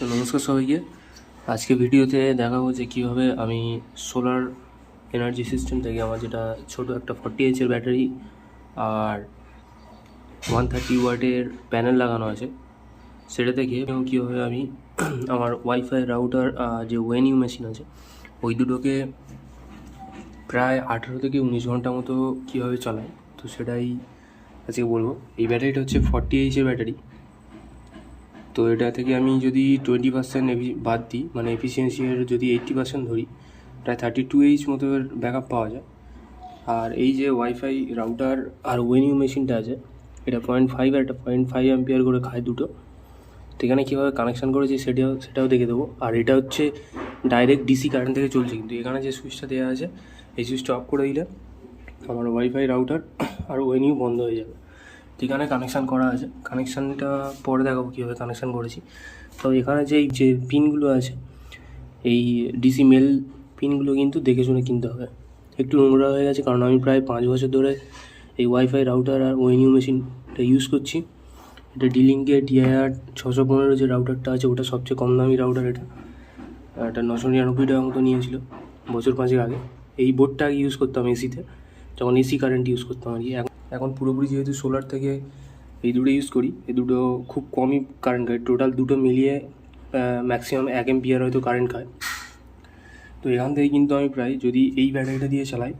তো নমস্কার সবাইকে। আজকে ভিডিওতে দেখাবো যে কীভাবে আমি সোলার এনার্জি সিস্টেম থেকে আমার যেটা ছোট একটা ফর্টি এইচের ব্যাটারি আর ওয়ান থার্টি ওয়াটের প্যানেল লাগানো আছে, সেটা থেকে এবং কীভাবে আমি আমার ওয়াইফাই রাউটার যে ওয়েনিউ মেশিন আছে, ওই দুটোকে প্রায় আঠেরো থেকে উনিশ ঘণ্টা মতো কীভাবে চালাই, তো সেটাই আজকে বলব। এই ব্যাটারিটা হচ্ছে ফর্টি এইচের ব্যাটারি তো এটা থেকে আমি যদি টোয়েন্টি পার্সেন্ট বাদ দিই মানে এফিসিয়েন্সির যদি এইট্টি পার্সেন্ট ধরি, প্রায় থার্টি টু এইচ মতো ব্যাক আপ পাওয়া যায়। আর এই যে ওয়াইফাই রাউটার আর ওয়েনিউ মেশিনটা আছে, এটা পয়েন্ট ফাইভ আর একটা পয়েন্ট ফাইভ অ্যাম্পিয়ার করে খায় দুটো। তো এখানে কীভাবে কানেকশান করেছি সেটাও সেটাও দেখে দেবো। আর এটা হচ্ছে ডাইরেক্ট ডিসি কারেন্ট থেকে চলছে, কিন্তু এখানে যে সুইচটা দেওয়া আছে, এই সুইচটা অফ করে দিলে আমার ওয়াইফাই রাউটার আর ওয়েনিউ বন্ধ হয়ে যাবে। এখানে কানেকশান করা আছে। কানেকশানটা পরে দেখাবো কীভাবে কানেকশান করেছি। তো এখানে যে যে পিনগুলো আছে, এই ডিসি মেল পিনগুলো কিন্তু দেখে শুনে কিনতে হবে। একটু নোংরা হয়ে গেছে, কারণ আমি প্রায় পাঁচ বছর ধরে এই ওয়াইফাই রাউটার আর ওয়েনিউ মেশিনটা ইউজ করছি। এটা ডিলিঙ্কে ডিআইআর ছশো পনেরো যে রাউটারটা আছে, ওটা সবচেয়ে কম দামি রাউটার এটা। এটা নশো নিরানব্বই টাকা মতো নিয়েছিল বছর পাঁচেক আগে। এই বোর্ডটা আগে ইউজ করতাম এসিতে যখন এসি কারেন্ট ইউজ করতাম আর কি। এখন পুরোপুরি যেহেতু সোলার থেকে এই দুটো ইউজ করি, এই দুটো খুব কমই কারেন্ট খায়। টোটাল দুটো মিলিয়ে ম্যাক্সিমাম এক এমপিয়ার হয়তো কারেন্ট খায়। তো এখান থেকে কিন্তু আমি প্রায় যদি এই ব্যাটারিটা দিয়ে চালাই,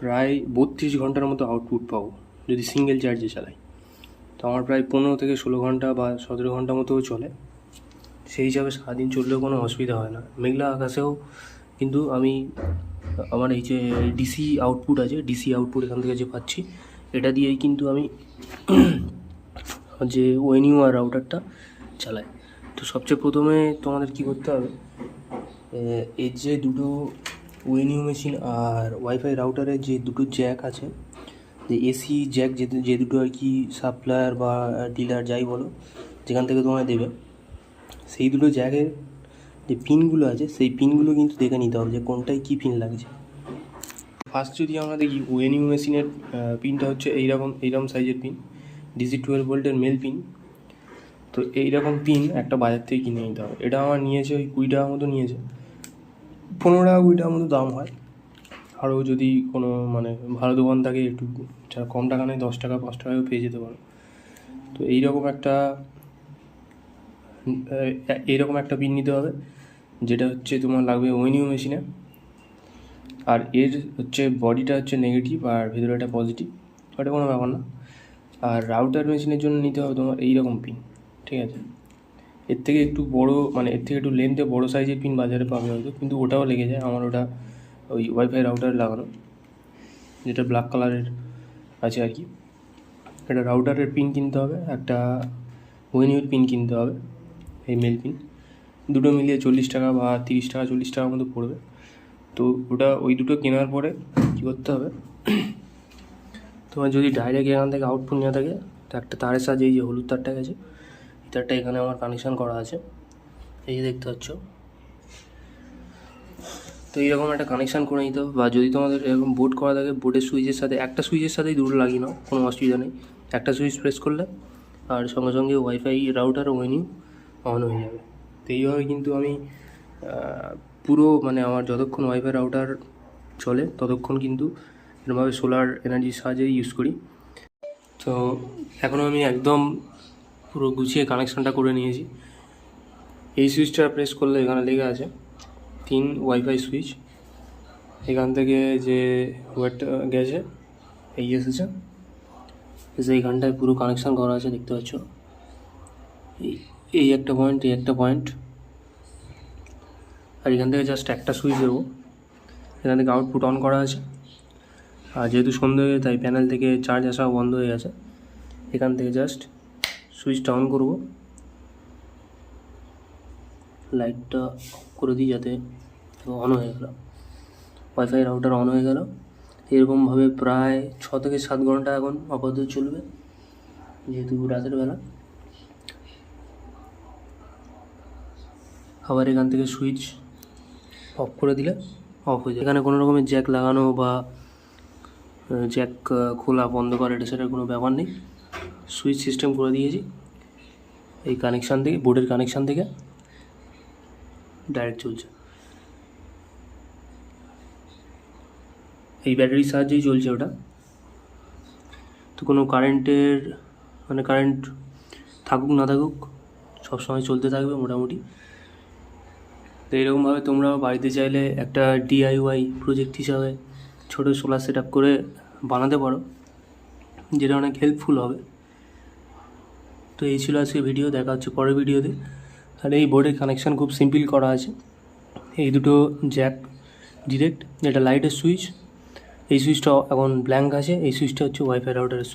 প্রায় বত্রিশ ঘণ্টার মতো আউটপুট পাবো, যদি সিঙ্গেল চার্জে চালাই। তো আমার প্রায় পনেরো থেকে ষোলো ঘণ্টা বা সতেরো ঘণ্টা মতোও চলে। সেই হিসাবে সারাদিন চললেও কোনো অসুবিধা হয় না। মেঘলা আকাশেও কিন্তু আমি, আমার এই যে ডিসি আউটপুট আছে ডিসি আউটপুট এখান থেকে যে পাচ্ছি এটা দিয়েই কিন্তু আমি যে ওয়েনিউ আর রাউটারটা চালাই। তো সবচেয়ে প্রথমে তোমাদের কি করতে হবে এর যে দুটো ওয়েনিউ মেশিন আর ওয়াইফাই রাউটারের যে দুটো জ্যাক আছে, যে এসি জ্যাক যে যে দুটো আর কি সাপ্লায়ার বা ডিলার যাই বলো, যেখান থেকে তোমায় দেবে, সেই দুটো জ্যাকের যে পিনগুলো আছে, সেই পিনগুলো কিন্তু দেখে নিতে হবে যে কোনটায় কী পিন লাগছে। ফার্স্ট যদি আমরা দেখি ওয়েনিউ মেশিনের পিনটা হচ্ছে এইরকম এইরকম সাইজের পিন ডিসি টুয়েলভ ভোল্টের মেল পিন তো এইরকম পিন একটা বাজার থেকে কিনে নিতে হবে। এটা আমার নিয়েছে ওই কুড়ি টাকা মতো নিয়েছে। পনেরো টাকা কুড়ি টাকার মতো দাম হয়। আরও যদি কোনো মানে ভালো দোকান থাকে, একটু যারা কম টাকা নেয়, দশ টাকা, পাঁচ টাকায়ও পেয়ে যেতে পারো। তো এইরকম একটা এইরকম একটা পিন নিতে হবে, যেটা হচ্ছে তোমার লাগবে ওয়েনিউ মেশিনে আর এর হচ্ছে বডিটা হচ্ছে নেগেটিভ আর ভেতরে একটা পজিটিভ ওটা কোনো ব্যাপার না। আর রাউটার মেশিনের জন্য নিতে হবে তোমার এইরকম পিন ঠিক আছে? এর থেকে একটু বড় মানে এর থেকে একটু লেন্থে বড় সাইজের পিন বাজারে পাবে হয়তো, কিন্তু ওটাও লেগে যায়, আমার ওটা ওই ওয়াইফাই রাউটার লাগানো, যেটা ব্ল্যাক কালারের আছে আর কি। একটা রাউটারের পিন কিনতে হবে, একটা ওয়েনিউর পিন কিনতে হবে, এই মেল পিন দুটো মিলিয়ে চল্লিশ টাকা বা তিরিশ টাকা, চল্লিশ টাকার মতো পড়বে। তো ওটা ওই দুটো কেনার পরে কী করতে হবে? তোমার যদি ডাইরেক্ট এখান থেকে আউটপুট নেওয়া থাকে, তো একটা তারের সাহায্যে এই যে হলুদ তারটা গেছে, এই তারটা এখানে আমার কানেকশান করা আছে। এই যে দেখতে পাচ্ছ। তো এইরকম একটা কানেকশান করে নিতে হবে, বা যদি তোমাদের এরকম বোর্ড করা থাকে বোর্ডের সুইচের সাথে, একটা সুইচের সাথেই দুটো লাগিয়ে নাও, কোনো অসুবিধা নেই। একটা সুইচ প্রেস করলে, আর সঙ্গে সঙ্গে ওয়াইফাই রাউটার ওয়েনিউ অন হয়ে যাবে। তো এইভাবে কিন্তু আমি পুরো মানে আমার যতক্ষণ ওয়াইফাই রাউটার চলে, ততক্ষণ কিন্তু এরকমভাবে সোলার এনার্জির সাহায্যে ইউজ করি। তো এখনও আমি একদম পুরো গুছিয়ে কানেকশানটা করে নিয়েছি। এই সুইচটা প্রেস করলে এখানে লেগে আছে তিন ওয়াইফাই সুইচ এখান থেকে যে ওয়েটটা গেছে এই এসেছে। এসে এইখানটায় পুরো কানেকশান করা আছে, দেখতে পাচ্ছ? এই একটা পয়েন্ট এই একটা পয়েন্ট আর এখান থেকে জাস্ট একটা সুইচ দেবো। এখান থেকে আউটপুট অন করা আছে। আর যেহেতু সন্ধ্যে হয়ে তাই প্যানেল থেকে চার্জ আসা বন্ধ হয়ে গেছে। এখান থেকে জাস্ট সুইচটা অন করব। লাইটটা করে দিই যাতে অন হয়ে গেল। ওয়াইফাই রাউটার অন হয়ে গেল। এরকমভাবে প্রায় ছ থেকে সাত ঘণ্টা এখন আপাতত চলবে, যেহেতু রাতের বেলা। আবার এখান থেকে সুইচ অফ করে দিলে অফ হয়ে যায়। এখানে কোনো রকমের জ্যাক লাগানো বা জ্যাক খোলা বন্ধ করা এটা সেটার কোনো ব্যাপার নেই। সুইচ সিস্টেম করে দিয়েছি এই কানেকশান থেকে বোর্ডের কানেকশান থেকে। ডাইরেক্ট চলছে। এই ব্যাটারির সাহায্যেই চলছে ওটা। তো কোনো কারেন্টের মানে কারেন্ট থাকুক না থাকুক, সবসময় চলতে থাকবে মোটামুটি। তো এরকমভাবে তোমরাও বাড়িতে চাইলে একটা ডিআইওয়াই প্রজেক্ট হিসাবে ছোটো সোলার সেট করে বানাতে পারো, যেটা অনেক হেল্পফুল হবে। তো এই ছিল আজকে ভিডিও দেখা হচ্ছে পরের ভিডিওতে আর এই বোর্ডের কানেকশান খুব সিম্পল করা আছে। এই দুটো জ্যাক ডিরেক্ট যেটা লাইটের সুইচ এই সুইচটা এখন ব্ল্যাঙ্ক আছে, এই সুইচটা হচ্ছে ওয়াইফাই রাউটারের সুইচ